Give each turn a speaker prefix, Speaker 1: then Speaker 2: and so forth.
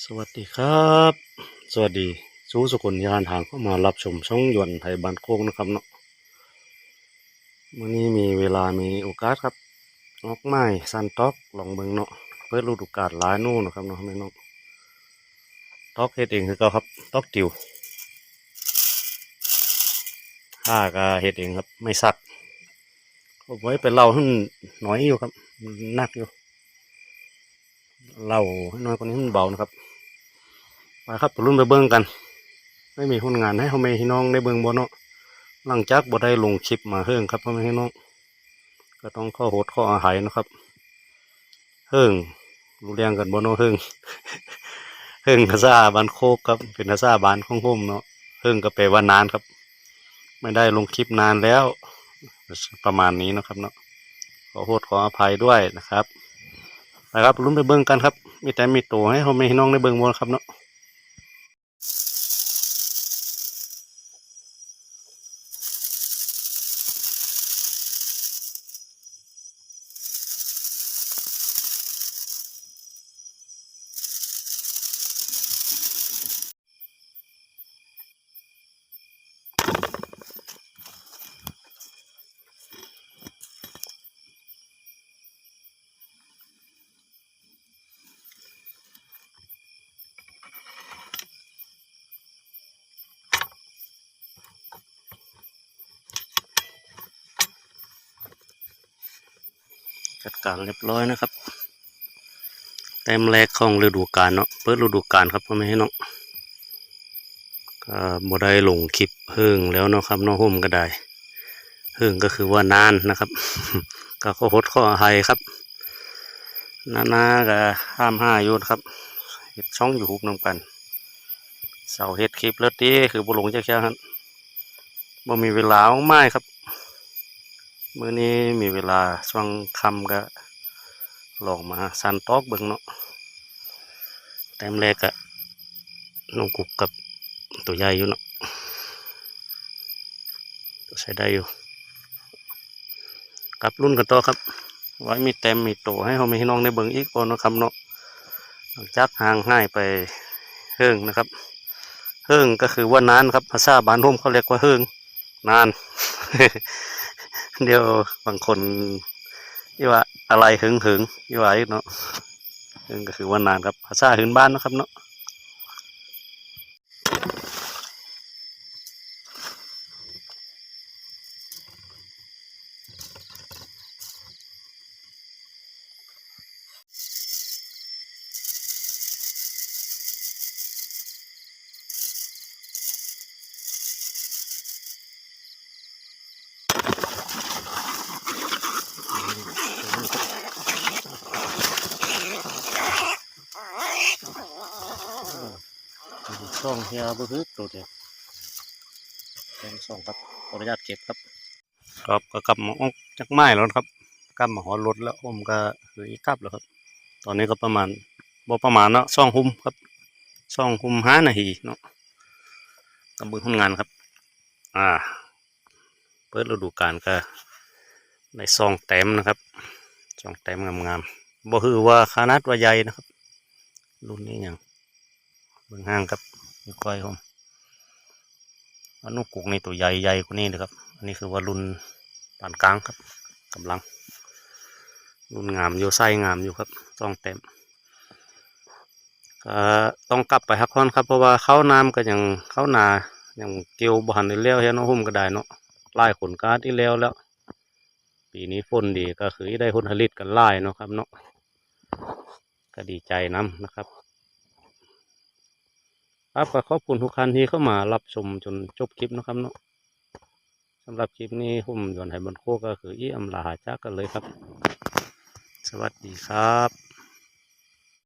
Speaker 1: สวัสดีครับ สวัสดีสู้สุคนยานทางเข้ามารับชมช่องยวนไทยบ้านโคกนะครับเนาะวันนี้มีเวลามีโอกาสครับออกไม้ซันต็อกลองเบิงเนาะเปิดฤดูกาลหลายนู่นนะครับเนาะแม่น้องต็อกเฮ็ดเองคือเก่าครับต็อกติวข้าก็เฮ็ดเองครับ ไม่สักเอาไว้ไปเล่าให้มันน้อยอยู่ครับนหนักอยู่เล่าให้น้อยกว่านี้มันเบานะครับ ไปครับปรุ่นไปเบิ้งกัน ไม่มีผลงานให้เขาไม่ให้น้องได้เบิ้งบ่เนาะหลังจากบ่ได้ลงคลิปมาเฮิ่งครับพ่อแม่พี่น้อง ก็ต้องข้อโหดข้ออาหายนะครับเฮิ่งรู้เรื่องกันบ่เนาะเฮิ่งเฮิ่งภาษาบานโคกครับ เป็นภาษาบานของผมเนาะเฮิ่งก็แปลว่านานครับ ไม่ได้ลงคลิปนานแล้ว ประมาณนี้นะครับเนาะขอโทษขออภัยด้วยนะครับนะครับลุ้นไปเบิ่งกันครับ มีแต่มีตัวให้เขาไม่ให้น้องได้เบิ่งหมดครับเนาะ จัดการเรียบร้อยนะครับ เต็มแรกของฤดูกาลเนาะเปิดฤดูกาลครับพ่อแม่ให้น้องก็บ่ได้ลงคลิปเฮิงแล้วเนาะครับน้องห่มก็ได้เฮิงก็คือว่านานนะครับ ก็ขอโทษขออภัยครับนาๆก็ห้ามห้าอยู่นครับเฮ็ดช่องอยู่ฮุกน้ำกันเสาเฮ็ดคลิปแล้วตีคือบ่ลงจักเช้าครับบ่มีเวลาเอาไม้ครับ มื้อนี้มีเวลาช่วงค่ำก็ลองมาซันตอกเบิ่งเนาะแต้มแรกก็น้องกุกกับตัวใหญ่อยู่เนาะตัวใช้ได้อยู่กลับรุ่นกันต่อครับ ไว้มีแต้มมีโตให้เขาไม่ให้น้องได้เบิ่งอีกก่อนนะครับเนาะหลังจากห่างหายไปเฮิงนะครับเฮิงก็คือว่านานครับภาษาบ้านร่มเขาเรียกว่าเฮิงนาน เดี๋ยวบางคนที่ว่าอะไรหึงหึงที่ว่าเนาะหึงก็คือว่านานครับภาษาหืนบ้านนะครับเนาะ ช่องเฮียบุฮึกตัวเดียวเป็นสองครับขออนุญาตเก็บครับ ครับก็กลับมาออกจากไม้แล้วครับกลับมาหอรถแล้วผมก็คืออีกกลับแล้วครับ ตอนนี้ก็ประมาณบ่ประมาณเนาะช่องหุ้มครับช่องหุ้มห้านาทีเนาะกับมือทำงานครับ อ่า เปิดฤดูกาลก็ในซองเต็มนะครับซองเต็มงามๆบ่คือว่าขนาดว่าใหญ่นะครับ รุ่นนี้อย่างเบิ่งห้างครับ มีควายผมอันนุกุกในตัวใหญ่ใหญ่กว่านี้นะครับ อันนี้คือว่ารุ่นปานกลางครับกำลัง รุ่นงามอยู่ไส้งามอยู่ครับต้องเต็มก็ต้องกลับไปฮักคอนครับเพราะว่าเข้าน้ำก็ยังเข้านายังเกี่ยวบหันในเลี้ยวเฮนาะหุ่มก็ได้เนาะไล่ขนการที่แล้วแล้ว ปีนี้ฝนดีก็คือได้ผลผลิตกันไล่เนาะครับเนาะก็ดีใจน้ำนะครับ ครับก็ขอบคุณทุกท่านที่เข้ามารับชมจนจบคลิปนะครับเนาะสำหรับคลิปนี้ผมยอนไหบันโคก็คืออีอำลาจากกันเลยครับ สวัสดีครับ